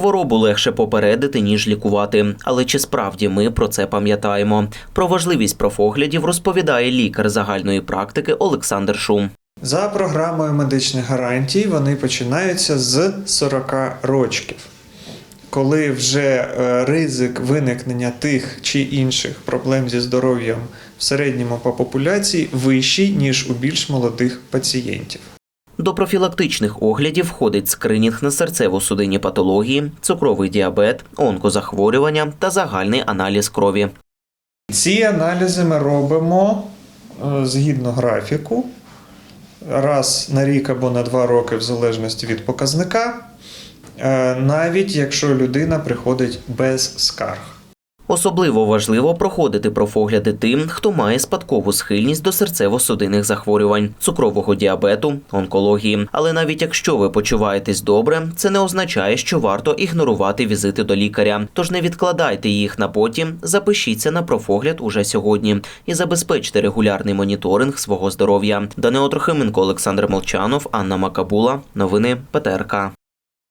Хворобу легше попередити, ніж лікувати. Але чи справді ми про це пам'ятаємо? Про важливість профоглядів розповідає лікар загальної практики Олександр Шум. За програмою медичних гарантій вони починаються з 40 рочків. Коли вже е, ризик виникнення тих чи інших проблем зі здоров'ям в середньому по популяції вищий, ніж у більш молодих пацієнтів. До профілактичних оглядів входить скринінг на серцево-судинні патології, цукровий діабет, онкозахворювання та загальний аналіз крові. Ці аналізи ми робимо е, згідно графіку, раз на рік або на два роки, в залежності від показника, е, навіть якщо людина приходить без скарг. Особливо важливо проходити профогляди тим, хто має спадкову схильність до серцево-судинних захворювань, цукрового діабету, онкології. Але навіть якщо ви почуваєтесь добре, це не означає, що варто ігнорувати візити до лікаря. Тож не відкладайте їх на потім, запишіться на профогляд уже сьогодні і забезпечте регулярний моніторинг свого здоров'я. Данило Трохименко, Олександр Молчанов, Анна Макабула. Новини ПТРК.